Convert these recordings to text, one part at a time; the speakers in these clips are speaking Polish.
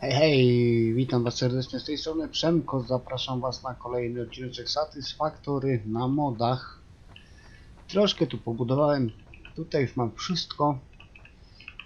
Hej, hej, witam was serdecznie z tej strony Przemko, zapraszam was na kolejny odcinek Satysfactory na modach. Troszkę tu pobudowałem, tutaj już mam wszystko.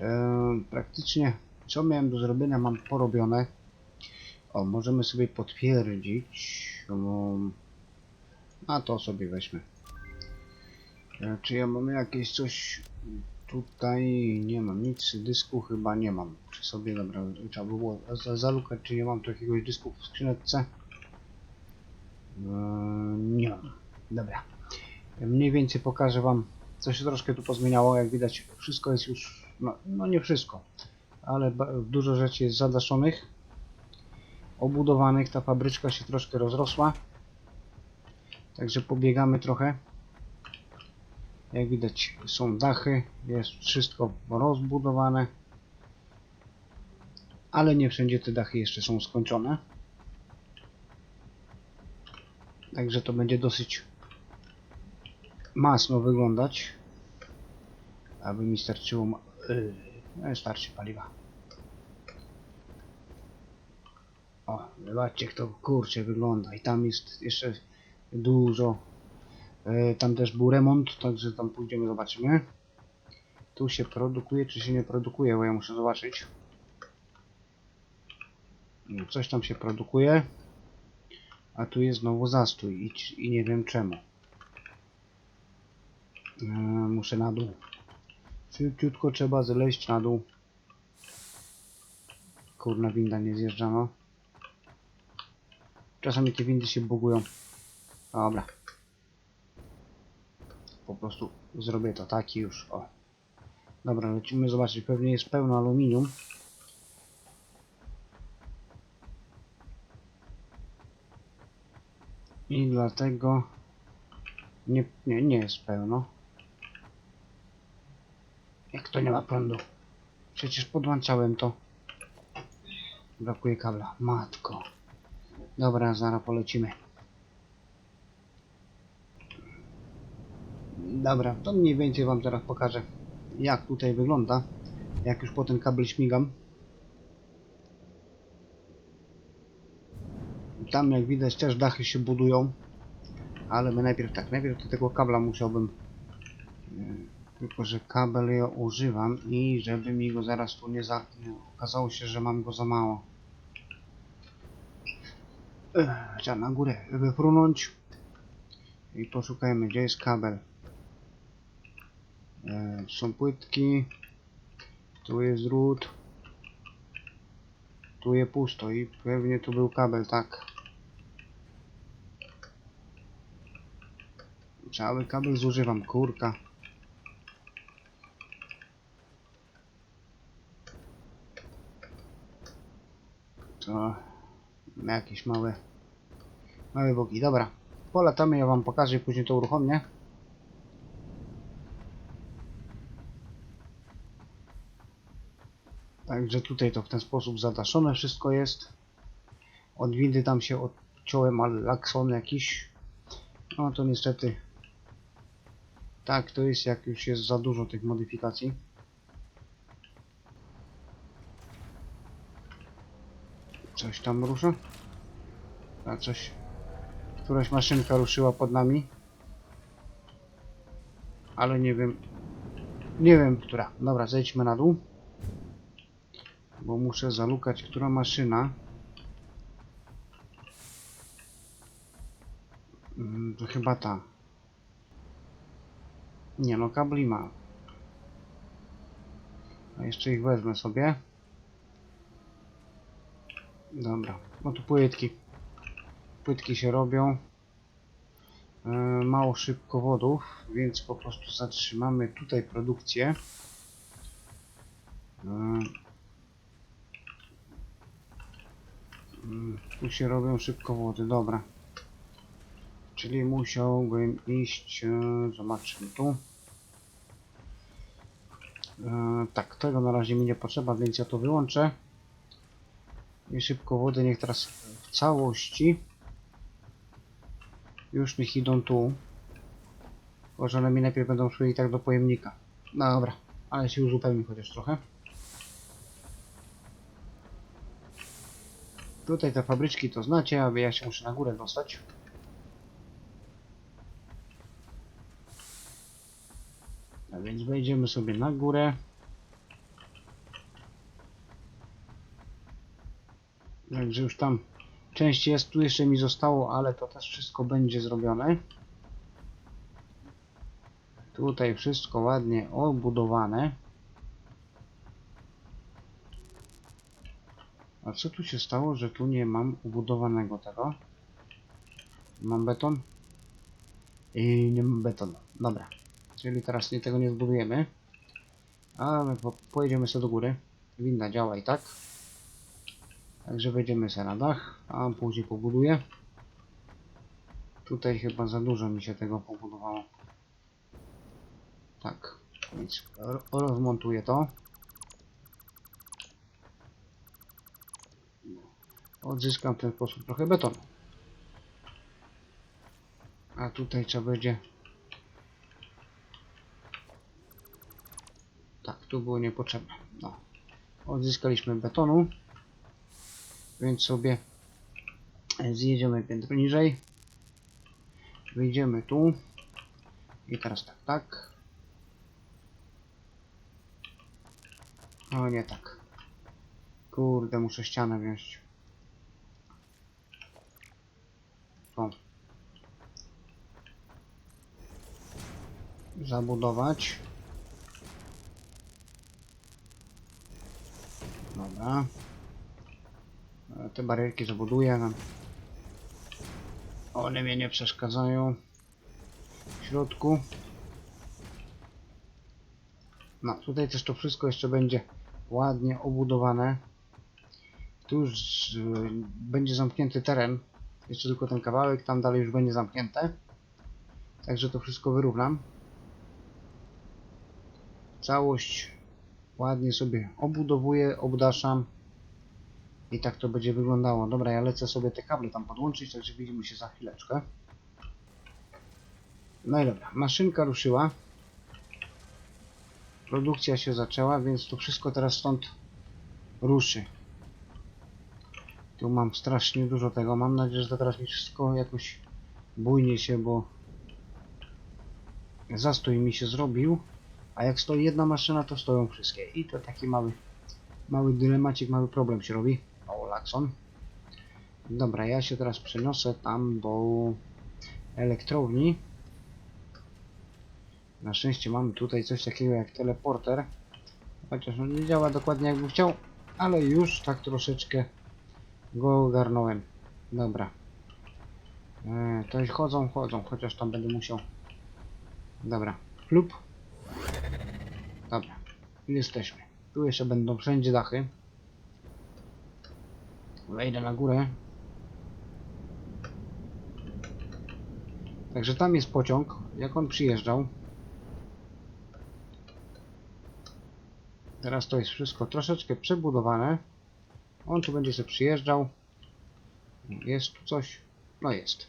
Eee, praktycznie co miałem do zrobienia mam porobione. O, możemy sobie potwierdzić. Um, a to sobie weźmy. E, czy ja mam jakieś coś Tutaj nie mam nic, dysku chyba nie mam. Czy sobie, dobra, trzeba by było za- zalukać, czy nie mam tu jakiegoś dysku w skrzyneczce? Eee, nie mam. Dobra. Mniej więcej pokażę wam, co się troszkę tu pozmieniało. Jak widać, wszystko jest już, no, no nie wszystko, ale dużo rzeczy jest zadaszonych, obudowanych. Ta fabryczka się troszkę rozrosła. Także pobiegamy trochę. Jak widać są dachy, jest wszystko rozbudowane. Ale nie wszędzie te dachy jeszcze są skończone. Także to będzie dosyć masno wyglądać. Aby mi starczyło... Yy, starczy paliwa. O, zobaczcie jak to kurczę wygląda. I tam jest jeszcze dużo Tam też był remont, także tam pójdziemy, zobaczymy. Tu się produkuje, czy się nie produkuje, bo ja muszę zobaczyć. No, Coś tam się produkuje. A tu jest znowu zastój i, i nie wiem czemu. E, muszę na dół. Szybciutko trzeba zleść na dół. Kurna winda nie zjeżdżano. Czasami te windy się bugują. Dobra po prostu zrobię to taki już, o. Dobra, lecimy zobaczyć, pewnie jest pełno aluminium. I dlatego nie, nie, nie jest pełno. Jak to nie ma prądu? Przecież podłączałem to. Brakuje kabla. Matko. Dobra, zaraz polecimy. Dobra, to mniej więcej wam teraz pokażę jak tutaj wygląda. Jak już po ten kabel śmigam. Tam jak widać też dachy się budują. Ale my najpierw tak, najpierw do tego kabla musiałbym e, tylko, że kabel ja używam i żeby mi go zaraz tu nie za... okazało się, że mam go za mało. Ech, Trzeba na górę wyfrunąć i poszukajmy gdzie jest kabel. E, są płytki. Tu jest drut. Tu jest pusto i pewnie tu był kabel, tak. Cały kabel zużywam, kurka. To jakieś małe małe boki. Dobra, polatamy, ja wam pokażę i później to uruchomię. Także tutaj to w ten sposób zadaszone wszystko jest. Od windy tam się odciąłem, ale lakson jakiś. No to niestety tak to jest jak już jest za dużo tych modyfikacji. Coś tam rusza? A coś. Któraś maszynka ruszyła pod nami. Ale nie wiem. Nie wiem, która. Dobra, zejdźmy na dół bo muszę zalukać, która maszyna. Mm, To chyba ta. Nie no, kabli ma. A jeszcze ich wezmę sobie. Dobra, no tu płytki. Płytki się robią. E, mało szybkowodów, więc po prostu zatrzymamy tutaj produkcję. E, Mm, Tu się robią szybkowody, dobra. Czyli musiałbym iść, e, zobaczmy tu. E, tak, tego na razie mi nie potrzeba, więc ja to wyłączę. I szybkowody niech teraz w całości już niech idą tu. Tylko, one mi najpierw będą szły i tak do pojemnika. Dobra, ale się uzupełni chociaż trochę. Tutaj te fabryczki to znacie, aby ja się muszę na górę dostać. A więc wejdziemy sobie na górę. Także już tam część jest, tu jeszcze mi zostało, ale to też wszystko będzie zrobione. Tutaj wszystko ładnie obudowane. A co tu się stało, że tu nie mam ubudowanego tego? Mam beton? I nie mam betonu. Dobra. Czyli teraz nie, tego nie zbudujemy. A my po, pojedziemy sobie do góry. Winda działa i tak. Także wejdziemy sobie na dach, a później pobuduję. Tutaj chyba za dużo mi się tego pobudowało. Tak, więc ro- rozmontuję to. Odzyskam w ten sposób trochę betonu. A tutaj trzeba będzie... Tak, tu było niepotrzebne. No. Odzyskaliśmy betonu. Więc sobie zjedziemy piętro niżej. Wyjdziemy tu. I teraz tak, tak. O nie tak. Kurde, muszę ścianę wziąć. O. Zabudować. Dobra. Te barierki zabuduję. One mnie nie przeszkadzają. W środku. No, tutaj też to wszystko jeszcze będzie ładnie obudowane. Tu już y, będzie zamknięty teren. Jeszcze tylko ten kawałek, tam dalej już będzie zamknięte. Także to wszystko wyrównam. Całość ładnie sobie obudowuję, obdaszam. I tak to będzie wyglądało. Dobra, ja lecę sobie te kable tam podłączyć, także widzimy się za chwileczkę. No i dobra, maszynka ruszyła. Produkcja się zaczęła, więc to wszystko teraz stąd ruszy. Tu mam strasznie dużo tego. Mam nadzieję, że to teraz mi wszystko jakoś bujnie się, bo zastój mi się zrobił. A jak stoi jedna maszyna, to stoją wszystkie. I to taki mały, mały dylemacik, mały problem się robi. O, Lakson. Dobra, ja się teraz przeniosę tam do elektrowni. Na szczęście mamy tutaj coś takiego jak teleporter. Chociaż on nie działa dokładnie jakbym chciał, ale już tak troszeczkę go ogarnąłem. Dobra. E, to chodzą, chodzą, chociaż tam będę musiał. Dobra, klub. Dobra, jesteśmy. Tu jeszcze będą wszędzie dachy. Wejdę na górę. Także tam jest pociąg. Jak on przyjeżdżał. Teraz to jest wszystko troszeczkę przebudowane. On tu będzie sobie przyjeżdżał. Jest tu coś? No jest.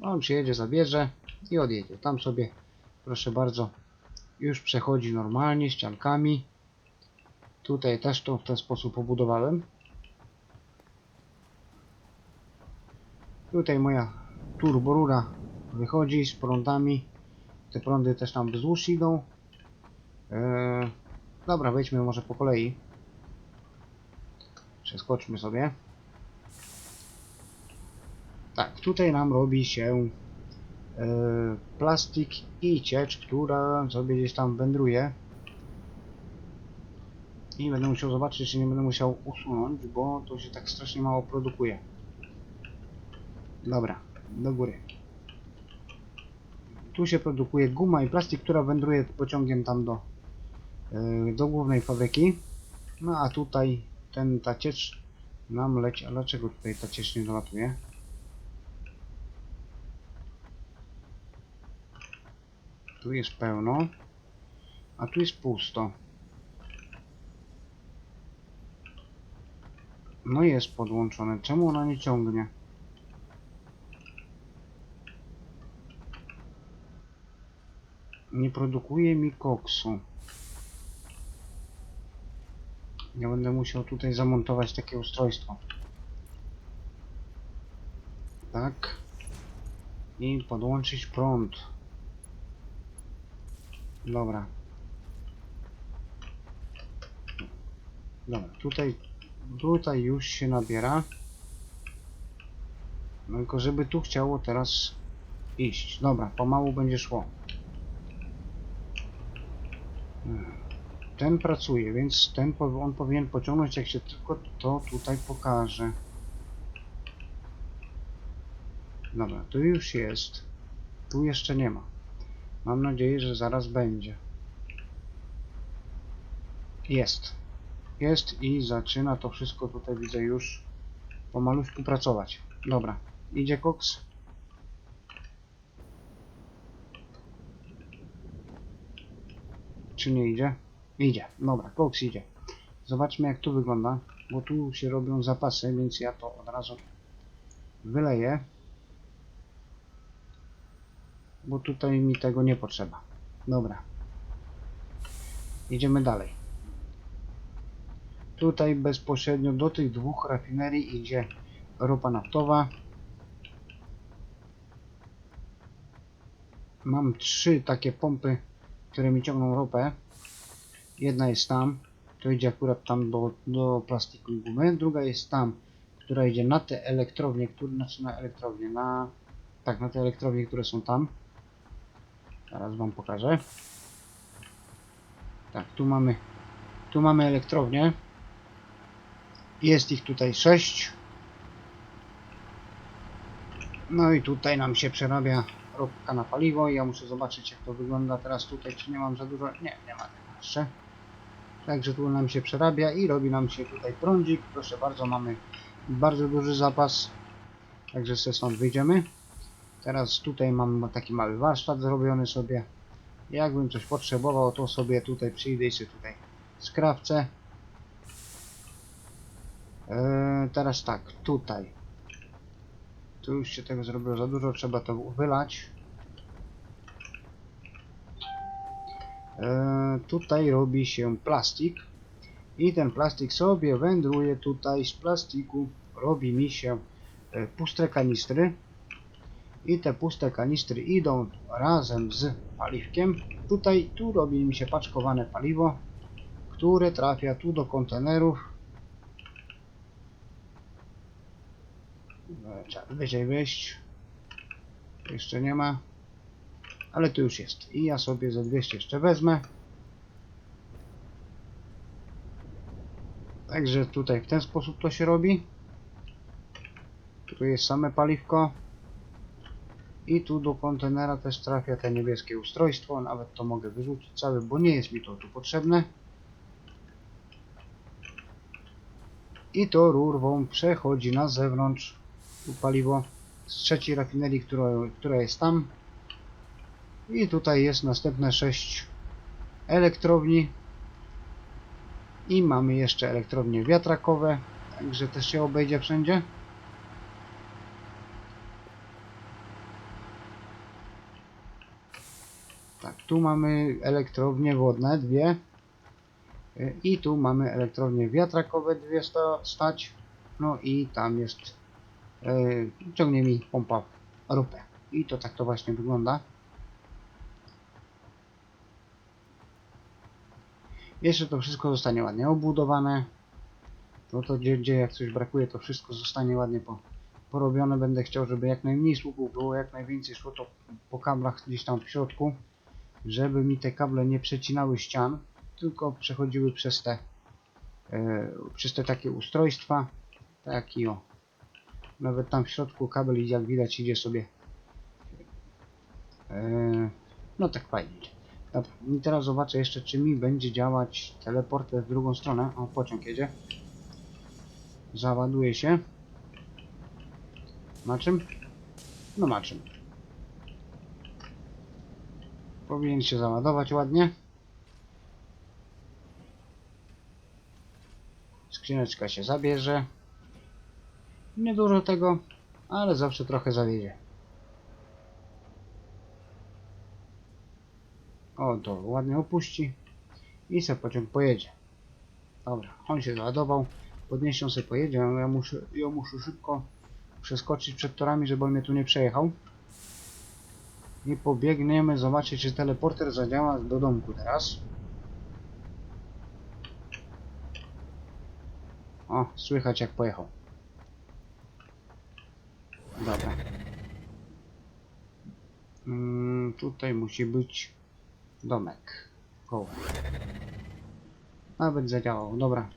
On przyjedzie, zabierze i odjedzie. Tam sobie, proszę bardzo, już przechodzi normalnie ściankami. Tutaj też to w ten sposób pobudowałem. Tutaj moja turborura wychodzi z prądami. Te prądy też tam wzdłuż idą. Eee, dobra, wejdźmy może po kolei. Przeskoczmy sobie. Tak, tutaj nam robi się plastik i ciecz, która sobie gdzieś tam wędruje. I będę musiał zobaczyć, czy nie będę musiał usunąć, bo to się tak strasznie mało produkuje. Dobra, do góry. Tu się produkuje guma i plastik, która wędruje pociągiem tam do, e, do głównej fabryki. No a tutaj ten ta ciecz nam leci. A dlaczego tutaj ta ciecz nie dolatuje? Tu jest pełno, a tu jest pusto. No jest podłączone. Czemu ona nie ciągnie? Nie produkuje mi koksu. Ja będę musiał tutaj zamontować takie ustrojstwo. tak. I podłączyć prąd. Dobra. Dobra, tutaj, tutaj już się nabiera. No tylko żeby tu chciało teraz iść. Dobra, pomału będzie szło. Ten pracuje, więc ten on powinien pociągnąć jak się tylko to tutaj pokaże. Dobra, tu już jest. Tu jeszcze nie ma. Mam nadzieję, że zaraz będzie. Jest. Jest i zaczyna to wszystko tutaj widzę już pomalutku pracować. Dobra, idzie koks. Czy nie idzie? Idzie. Dobra, koks idzie. Zobaczmy jak tu wygląda, bo tu się robią zapasy, więc ja to od razu wyleję. Bo tutaj mi tego nie potrzeba. Dobra. Idziemy dalej. Tutaj bezpośrednio do tych dwóch rafinerii idzie ropa naftowa. Mam trzy takie pompy, które mi ciągną ropę. Jedna jest tam, to idzie akurat tam do, do plastiku i gumy. Druga jest tam, która idzie na te elektrownie, które, znaczy na elektrownie, na, tak, na te elektrownie, które są tam. Zaraz wam pokażę. Tak, tu mamy, tu mamy elektrownię. Jest ich tutaj 6. No i tutaj nam się przerabia ropka na paliwo. Ja muszę zobaczyć jak to wygląda teraz tutaj, czy nie mam za dużo. Nie, nie ma tego jeszcze. Także tu nam się przerabia i robi nam się tutaj prądzik. Proszę bardzo, mamy bardzo duży zapas. Także sobie stąd wyjdziemy. Teraz tutaj mam taki mały warsztat zrobiony sobie. Jakbym coś potrzebował, to sobie tutaj przyjdę i sobie tutaj skrawcę. Eee, teraz tak, tutaj. Tu już się tego zrobiło za dużo, trzeba to wylać. Eee, tutaj robi się plastik. I ten plastik sobie wędruje tutaj z plastiku. Robi mi się e, puste kanistry. I te puste kanistry idą razem z paliwkiem. Tutaj, tu robi mi się paczkowane paliwo, które trafia tu do kontenerów. E, Trzeba wyżej wejść. Jeszcze nie ma. Ale tu już jest. I ja sobie za 200 jeszcze wezmę. Także tutaj w ten sposób to się robi. Tu jest same paliwko. I tu do kontenera też trafia te niebieskie ustrojstwo. Nawet to mogę wyrzucić całe, bo nie jest mi to tu potrzebne. I to rurwą przechodzi na zewnątrz. Paliwo z trzeciej rafinerii, która, która jest tam. I tutaj jest następne 6 elektrowni. I mamy jeszcze elektrownie wiatrakowe. Także też się obejdzie wszędzie. Tak, tu mamy elektrownie wodne, dwie. Y, I tu mamy elektrownie wiatrakowe, dwie sta stać. No i tam jest, yy, ciągnie mi pompa ropę. I to tak to właśnie wygląda. Jeszcze to wszystko zostanie ładnie obudowane. No to gdzie, gdzie jak coś brakuje, to wszystko zostanie ładnie po, porobione. Będę chciał, żeby jak najmniej słupów było, jak najwięcej szło to po kablach gdzieś tam w środku żeby mi te kable nie przecinały ścian, tylko przechodziły przez te e, przez te takie ustrojstwa. Taki o. Nawet tam w środku kabel jak widać idzie sobie. E, no tak fajnie. Dobra, i teraz zobaczę jeszcze czy mi będzie działać teleporter w drugą stronę. O pociąg jedzie. Załaduje się. Na czym? no na czym Powinien się załadować ładnie. Skrzyneczka się zabierze. Niedużo tego, ale zawsze trochę zawiedzie. O, to ładnie opuści i se pociąg pojedzie. Dobra, on się załadował. Podniesie on sobie pojedzie, ja muszę, ja muszę szybko, przeskoczyć przed torami, żeby on mnie tu nie przejechał. I pobiegniemy zobaczyć, czy teleporter zadziała do domku teraz. O, słychać jak pojechał. Dobra. Mm, tutaj musi być domek. Koło. Nawet zadziałał, dobra.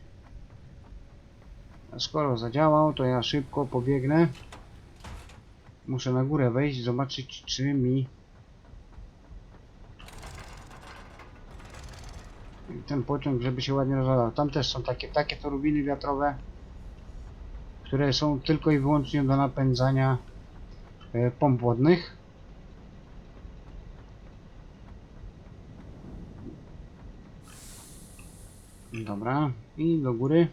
A skoro zadziałał, to ja szybko pobiegnę. Muszę na górę wejść, zobaczyć czy mi ten pociąg, żeby się ładnie rozładał. Tam też są takie, takie turbiny wiatrowe, które są tylko i wyłącznie do napędzania e, pomp wodnych. Dobra, i do góry.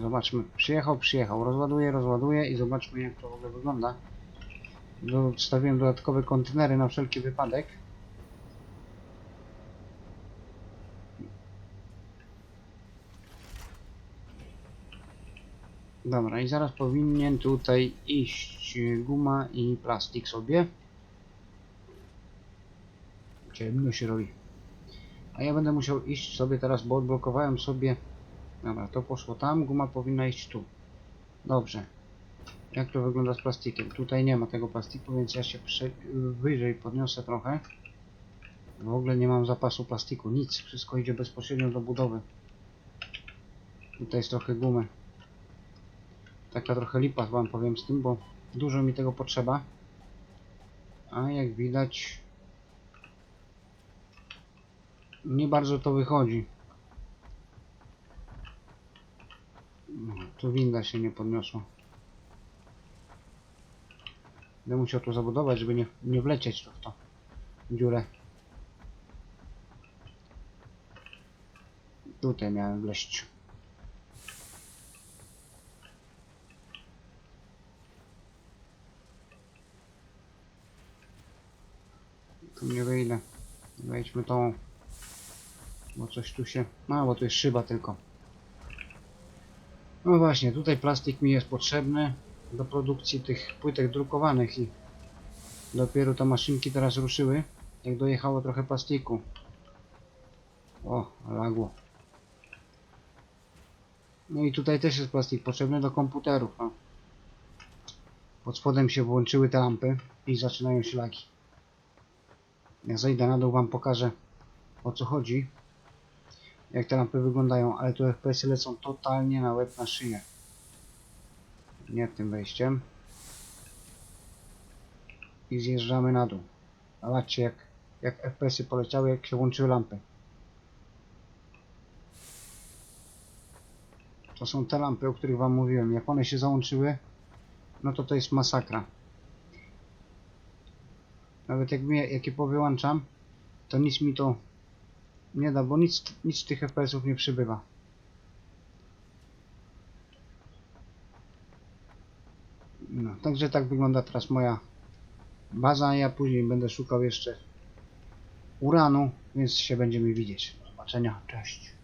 Zobaczmy, przyjechał, przyjechał, rozładuje, rozładuje i zobaczmy jak to w ogóle wygląda. Zostawiłem dodatkowe kontenery na wszelki wypadek. Dobra, i zaraz powinien tutaj iść guma i plastik sobie. Ciemno się robi. A ja będę musiał iść sobie teraz, bo odblokowałem sobie... Dobra, to poszło tam, guma powinna iść tu. Dobrze. Jak to wygląda z plastikiem? Tutaj nie ma tego plastiku, więc ja się wyżej podniosę trochę. W ogóle nie mam zapasu plastiku, nic. Wszystko idzie bezpośrednio do budowy. Tutaj jest trochę gumy. Taka trochę lipa wam powiem z tym, bo dużo mi tego potrzeba. A jak widać nie bardzo to wychodzi. No, tu winda się nie podniosła. Będę musiał to zabudować, żeby nie, nie wlecieć tu w to dziurę. Tutaj miałem wleść. Tu nie wyjdę. Wejdźmy tą. Bo coś tu się... A, bo tu jest szyba tylko. No właśnie, tutaj plastik mi jest potrzebny do produkcji tych płytek drukowanych i dopiero te maszynki teraz ruszyły, jak dojechało trochę plastiku. O, lagło. No i tutaj też jest plastik potrzebny do komputerów. No. Pod spodem się włączyły te lampy i zaczynają lagi. Jak zejdę na dół wam pokażę o co chodzi. Jak te lampy wyglądają, ale tu FPS-y lecą totalnie na łeb na szyję. Nie tym wejściem. I zjeżdżamy na dół. A jak, jak FPS-y poleciały, jak się łączyły lampy. To są te lampy, o których wam mówiłem. Jak one się załączyły, no to to jest masakra. Nawet jak, mnie, jak je powyłączam, to nic mi to nie da, bo nic, nic tych FPS-ów nie przybywa. No, także tak wygląda teraz moja baza. Ja później będę szukał jeszcze uranu, więc się będziemy widzieć. Do zobaczenia, cześć.